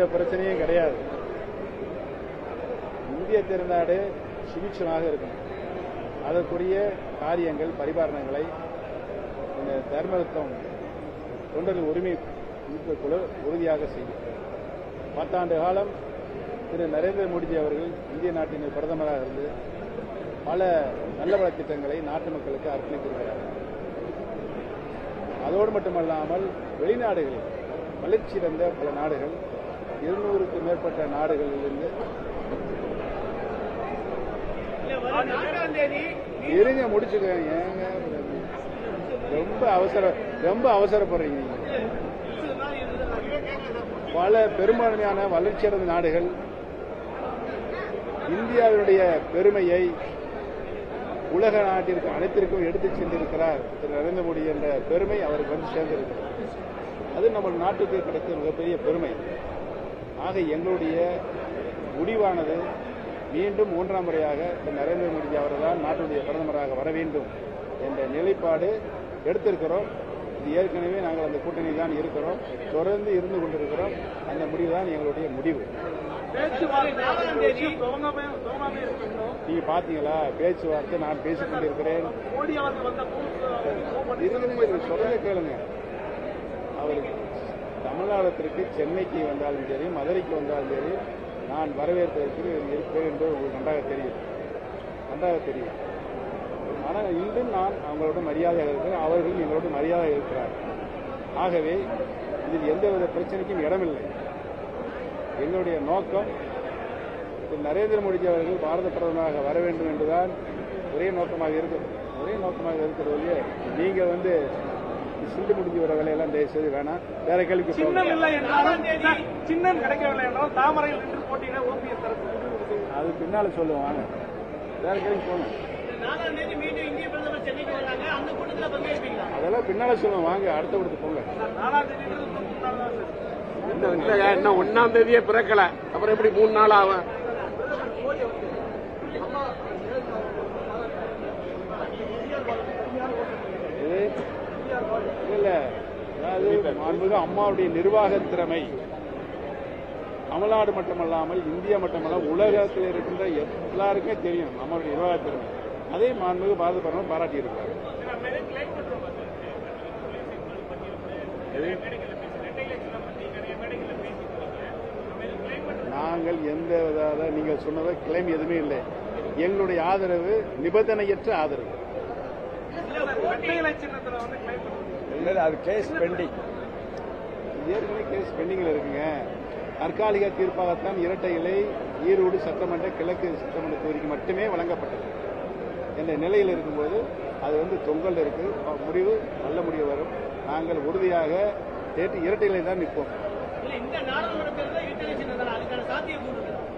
எந்த பிரச்சனையும் கிடையாது. இந்திய திருநாடு சுபிட்சமாக இருக்கும். அதற்குரிய காரியங்கள் பரிபாலனங்களை இந்த தர்மத்தம் தொண்டர்கள் உரிமை குழு உறுதியாக செய்யும். பத்தாண்டு காலம் திரு. நரேந்திர மோடிஜி அவர்கள் இந்திய நாட்டின் பிரதமராக இருந்து பல நல்ல திட்டங்களை நாட்டு மக்களுக்கு அர்ப்பணித்திருக்கிறார். அதோடு மட்டுமல்லாமல் வெளிநாடுகளில் வளர்ச்சியடைந்த பல நாடுகள் இருநூறுக்கு மேற்பட்ட நாடுகளிலிருந்து இருங்க முடிச்சுக்கோங்க ஏங்க ரொம்ப அவசர ரொம்ப அவசரப்படுறீங்க. பல பெரும்பான்மையான வளர்ச்சியடைந்த நாடுகள் இந்தியாவினுடைய பெருமையை உலக நாட்டிற்கு அனைத்திற்கும் எடுத்துச் சென்றிருக்கிறார் திரு நரேந்திர மோடி என்ற பெருமை அவருக்கு வந்து சேர்ந்திருக்கிறது. அது நம்ம நாட்டுக்கு கிடைத்த மிகப்பெரிய பெருமை. ஆக எங்களுடைய முடிவானது மீண்டும் மூன்றாம் முறையாக திரு நரேந்திர மோடி அவர்கள்தான் நாட்டுடைய பிரதமராக வர வேண்டும் என்ற நிலைப்பாடு எடுத்திருக்கிறோம். இது ஏற்கனவே நாங்கள் அந்த கூட்டணி தான் இருக்கிறோம். தொடர்ந்து இருந்து கொண்டிருக்கிறோம். அந்த முடிவு தான் எங்களுடைய முடிவு. நீங்க பாத்தீங்களா? பேச்சுவார்த்தை நான் பேசிக் கொண்டிருக்கிறேன். சொல்றதை கேளுங்க. அவர் தமிழ்நாட்டிற்கு சென்னைக்கு வந்தாலும் சரி மதுரைக்கு வந்தாலும் சரி நான் வரவேற்பதற்கு இருப்பேன் என்று உங்களுக்கு நன்றாக தெரியும். நன்றாக தெரியும். ஆனால் இன்றும் நான் அவங்களோட மரியாதையாக இருக்கிறேன் அவர்களும் எங்களோட மரியாதை இருக்கிறார் ஆகவே இதில் எந்தவித பிரச்சனைக்கும் இடமில்லை. எங்களுடைய நோக்கம் திரு நரேந்திர மோடிஜி அவர்கள் பாரத பிரதமராக வர வேண்டும் என்றுதான் ஒரே நோக்கமாக இருக்கிறது. ஒரே நோக்கமாக இருக்கிறது ஒழிய நீங்கள் வந்து சிண்டு முடிஞ்சு வர வேலையெல்லாம் தயவு செய்து வேணாம். வேற கேள்விக்கு போங்க. சின்னம் இல்லை என்றாலும் சின்னம் கிடைக்கவில்லை என்றாலும் தாமரையில் நின்று போட்டியிட ஓபிஎஸ் தரப்பு. அது பின்னால சொல்லுவோம் வாங்க. வேற கேள்வி பங்கேற்பீங்களா? அதெல்லாம் பின்னால சொல்லுவோம் வாங்க. அடுத்த கொடுத்து போங்க. இன்னும் ஒன்னாம் தேதியே பிறக்கல. அப்புறம் எப்படி மூணு நாள் ஆகும் இது இல்ல அதாவது மாண்புமிகு அம்மாவுடைய நிர்வாக திறமை. தமிழ்நாடு மட்டுமல்லாமல் இந்தியா மட்டுமல்ல உலகத்தில் இருக்கின்ற எல்லாருக்குமே தெரியும் நம்மளுடைய நிர்வாக திறமை. அதே மாண்புமிகு பாரத பிரதமர் பாராட்டியிருக்காரு நாங்கள் எந்த வித நீங்கள் சொன்னதை கிளைம் எதுவுமே இல்லை. எங்களுடைய ஆதரவு நிபந்தனையற்ற ஆதரவு. இரட்டை இலை சின்னத்துல வந்து claim பண்ணுறது. அது கேஸ் பெண்டிங் ஏற்கனவே கேஸ் பெண்டிங்ல இருக்குங்க. தற்காலிக தீர்ப்பாகத்தான் இரட்டை இலை ஈரோடு சட்டமன்ற கிழக்கு சட்டமன்ற தொகுதிக்கு மட்டுமே வழங்கப்பட்டது. என்ற நிலையில் இருக்கும்போது அது வந்து தொங்கல் இருக்கு. முடிவு நல்ல முடிவு வரும். நாங்கள் உறுதியாக தேட்டு இரட்டை இலை தான் நிற்போம். இல்ல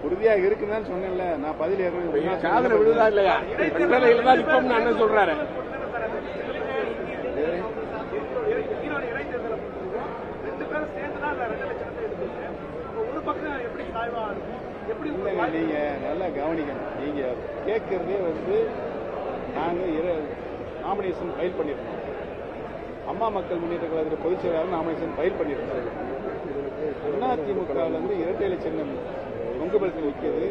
உறுதியாக இருக்குன்னு தான் சொன்னேன்ல. நான் பதில் ஏற்கனவே சாதனை விழுதா இல்லையா? ரெண்டரையில தான் நிப்போம்னு அண்ணன் சொல்றாரு ஈரோடு இடைத்தேர்தலை பொறுத்தவரைக்கும் ரெண்டு பேரும் சேர்ந்து தான் அந்த ரெட்டை இலை சின்னத்தை எடுத்துருக்காங்க. அப்ப ஒரு பக்கம் எப்படி சாய்வா இருக்கும் எப்படி உங்களுக்கு இல்லைங்க நீங்க நல்லா கவனிக்கணும். நீங்க கேட்கறதே வந்து நாங்க நாமினேஷன் ஃபைல் பண்ணியிருந்தோம் அம்மா மக்கள் முன்னேற்ற கழகத்தில் பொதுச் செயலாளர் நாமினேஷன் ஃபைல் பண்ணிருக்கோம் அதிமுகவிலிருந்து வந்து இரட்டை இலை சின்னம் கொங்கு பலத்தில் நிற்கிறது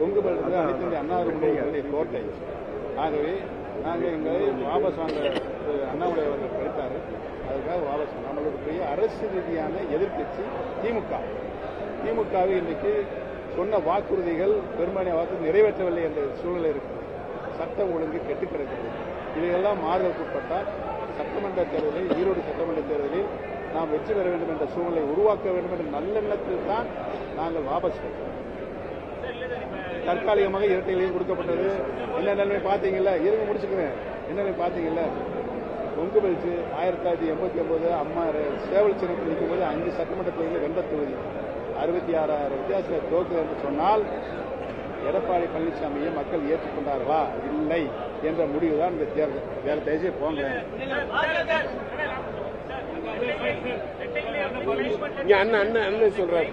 கொங்கு பலத்தில் அனைத்து இந்திய அண்ணா முன்னேற்ற கோட்டை. ஆகவே நாங்கள் எங்களை வாபஸ் வாங்க திரு அண்ணாமலை அவர்கள் கிடைத்தாரு. அதுக்காக வாபஸ் நம்மளுடைய அரசு ரீதியான எதிர்க்கட்சி திமுக. திமுகவை இன்றைக்கு சொன்ன வாக்குறுதிகள் பெரும்பாலான வாக்குறுதி நிறைவேற்றவில்லை என்ற சூழ்நிலை இருக்கு சட்டம் ஒழுங்கு கெட்டு கிடக்கிறது. இதையெல்லாம் மாறுதலுக்குட்பட்டால் சட்டமன்ற தேர்தலில் ஈரோடு சட்டமன்ற தேர்தலில் நாம் வெற்றி பெற வேண்டும் என்ற சூழ்நிலை உருவாக்க வேண்டும் என்ற நல்லெண்ணத்தில் தான் நாங்கள் வாபஸ் பெற்றோம். தற்காலிகமாக இரட்டைகளையும் கொடுக்கப்பட்டது. என்ன நிலைமை பார்த்தீங்கல்ல? இருங்க முடிச்சுக்கிறேன். என்ன நிலைமை பார்த்தீங்கல்ல? கொங்கு பயிற்சி ஆயிரத்தி தொள்ளாயிரத்தி எண்பத்தி ஒன்பது அம்மா சேவல் சின்னத்தில் நிற்கும்போது அஞ்சு சட்டமன்ற தொகுதியில் வெண்ட தொகுதி. அறுபத்தி ஆறாயிரம் வித்தியாசத்தில் தோக்குது என்று சொன்னால் எடப்பாடி பழனிசாமியை மக்கள் ஏற்றுக்கொண்டார்களா? இல்லை என்ற முடிவுதான் இந்த தேர்தல். வேற தயவுசெய்து போங்க அண்ணன் அண்ணன் அண்ணன் சொல்றாரு.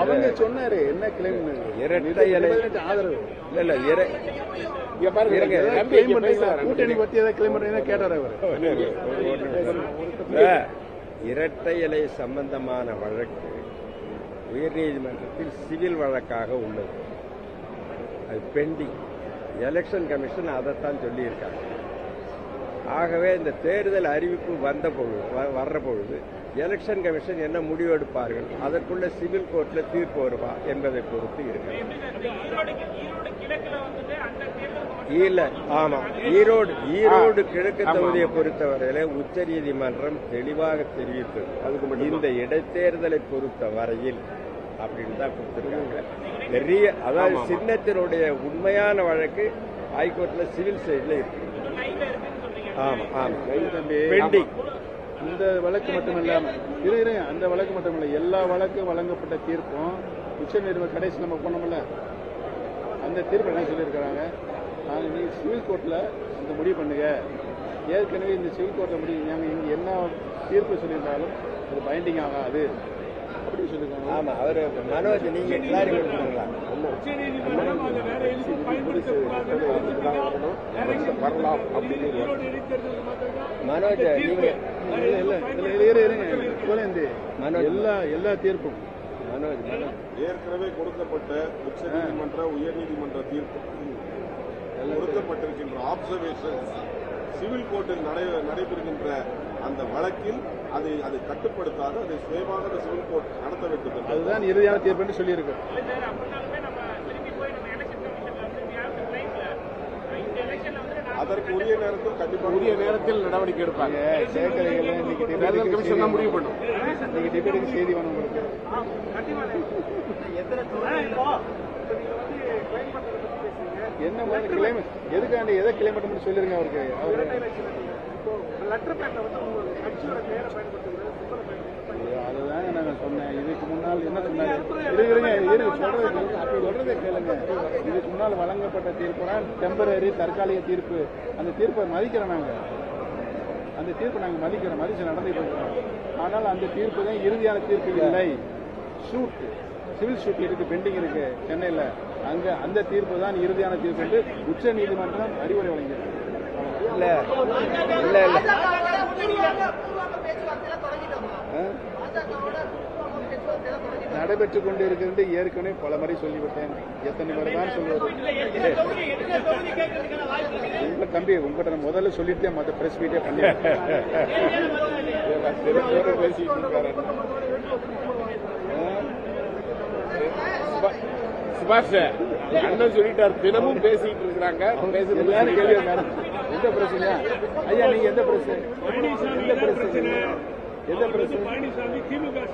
அவங்க சொன்னாரு என்ன கிளைம் இரட்டை. ஆதரவு. இல்ல இல்ல இறை கூட்டணி பத்தி ஏதாவது கிளைம் பண்றீங்கன்னா கேட்டார் அவர். இல்ல, இரட்டை இலை சம்பந்தமான வழக்கு உயர்நீதிமன்றத்தில் சிவில் வழக்காக உள்ளது. அது பெண்டிங். எலெக்ஷன் கமிஷன் அதைத்தான் சொல்லியிருக்காங்க. ஆகவே இந்த தேர்தல் அறிவிப்பு வந்த பொழுது வ- வர்ற பொழுது எலெக்ஷன் கமிஷன் என்ன முடிவெடுப்பார்கள் அதற்குள்ள சிவில் கோர்ட்ல தீர்ப்பு வருவா என்பதை பொறுத்து இருக்கிறது இல்ல ஆமா. ஈரோடு ஈரோடு கிழக்கு தொகுதியை. பொறுத்தவரையில உச்சநீதிமன்றம் தெளிவாக தெரிவித்தது இந்த இடைத்தேர்தலை பொறுத்த வரையில் அப்படின்னு தான் கொடுத்திருக்காங்க. பெரிய அதாவது. சின்னத்தினுடைய உண்மையான வழக்கு ஹைகோர்ட்ல சிவில் சைடுல இருக்கு. லைன்ல இருக்குன்னு சொல்றீங்க. ஆமா ஆமா. பெண்டிங். இந்த வழக்கு மட்டும் இல்லாம இரு இரு அந்த வழக்கு மட்டும் இல்ல எல்லா வழக்கும் வழங்கப்பட்ட தீர்ப்பும் உச்ச நீதிமன்ற கடைசி நம்ம போனோம்ல. அந்த தீர்ப்பு என்ன சொல்லியிருக்கிறாங்க? நாங்க நீ சிவில் கோர்ட்ல இந்த முடிவு பண்ணுங்க. ஏற்கனவே இந்த சிவில் கோர்ட்ல முடிவு நாங்க இங்க என்ன தீர்ப்பு சொல்லியிருந்தாலும் அது பைண்டிங் ஆகாது. அப்படின்னு சொல்லியிருக்காங்க. ஆமா அவரு மனோஜ் நீங்க கிளாரிஃபை பண்ணுங்களா வரலாம் அப்படின்னு மனோஜ் நீங்க இல்ல இல்ல இரு இருங்க மனோஜ். எல்லா எல்லா தீர்ப்பும். ஏற்கனவே கொடுக்கப்பட்ட உச்சநீதிமன்ற உயர்நீதிமன்ற தீர்ப்பு கொடுக்கப்பட்டிருக்கின்ற ஆப்சர்வேஷன் சிவில் கோர்ட்டில் நடை நடைபெறுகின்ற அந்த வழக்கில் அதை அதை கட்டுப்படுத்தாது அதை சுயமாக அந்த சிவில் கோர்ட் நடத்த வேண்டும். அதுதான் இறுதியான தீர்ப்புன்னு சொல்லியிருக்கு இல்ல சார் அப்படின்னாலுமே நம்ம திரும்பி போய் நம்ம எலெக்ஷன் கமிஷன்ல வந்து we have to லைன்ல இந்த எலெக்ஷன்ல வந்து நான் அதற்கு உரிய நேரத்தில் கண்டிப்பாக உரிய நேரத்தில் நடவடிக்கை எடுப்பாங்க. சேர்க்கலைகள் இன்னைக்கு தேர்தல் கமிஷன் தான் முடிவு பண்ணும். இன்னைக்கு டிபேட்டுக்கு செய்தி வேணும் உங்களுக்கு. நீங்க என்ன மாதிரி கிளைம் எதுக்காண்டி எதை கிளைம் பண்ண சொல்லிருங்க அவருக்கு. அவரு இப்போ லெட்டர் பேட்ல வந்து உங்க கட்சியோட பேரை பயன்படுத்துகிறது சிம்பலை பயன்படுத்துறது அதுதாங்க நாங்க சொன்னேன். இதுக்கு முன்னால் என்ன சொன்னாரு? இருங்க இருங்க இரு சொல்றது சொல்றதை கேளுங்க. இதுக்கு முன்னால் வழங்கப்பட்ட தீர்ப்புனா டெம்பரரி தற்காலிக தீர்ப்பு. அந்த தீர்ப்பை மதிக்கிறோம் நாங்க. அந்த தீர்ப்பை நாங்க மதிக்கிறோம். மதிச்சு நடந்துட்டு இருக்கோம். ஆனால் அந்த தீர்ப்பு தான் இறுதியான தீர்ப்பு இல்லை. ஷூட் சிவில் ஷூட் இருக்கு பெண்டிங் இருக்கு. சென்னையில். அங்க அந்த தீர்ப்பு தான் இறுதியான தீர்ப்பு என்று உச்ச நீதிமன்றம் அறிவுரை வழங்கியிருக்கு. இல்ல. இல்ல? நடைபெற்றுக் கொண்டு இருக்கிறது ஏற்கனவே பல முறை சொல்லிவிட்டேன். எத்தனை முறை தான் இருக்குது உங்க தம்பி உங்ககிட்ட நான் முதல்ல சொல்லிட்டே மற்ற பிரஸ் மீட்டே பண்ணி பேசிட்டு இருக்காரு. சுபாஷ் அண்ணன் சொல்லிட்டார். தினமும் பேசிட்டு இருக்கிறாங்க. எல்லாரும் கேள்வி எந்த பிரச்சனையா ஐயா நீங்க எந்த பிரச்சனை எந்த பிரச்சனை. எந்த பிரச்சனை? பழனிசாமி திமுக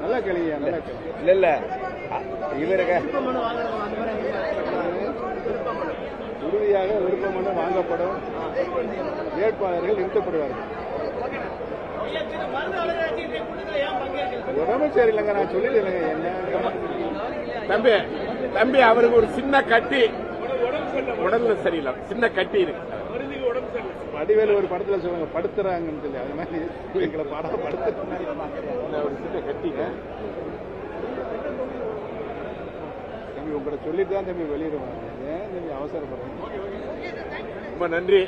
நல்லா கேளுங்க நல்லா கேளுங்க இல்ல இல்ல. அ- இவருங்க உறுதியாக விருப்பமனு வாங்கப்படும். வேட்பாளர்கள் நிறுத்தப்படுவார்கள். உடம்பு சரியில்லைங்க நான் சொல்லிடுறேங்க என்ன? தம்பி தம்பி அவருக்கு ஒரு சின்ன கட்டி. உடல்ல சரியில்லை. சின்ன கட்டி இருக்கு. உடம்பு வடிவேலு ஒரு படத்துல சொல்லுவாங்க படுத்துறாங்கன்னு சொல்லி. அது மாதிரி எங்களை படம் படுத்துறாங்க கட்டிங்க தம்பி உங்களை சொல்லிட்டு தான் தம்பி வெளியிடுவாங்க ஏன் தம்பி அவசரப்படுறீங்க? ரொம்ப நன்றி.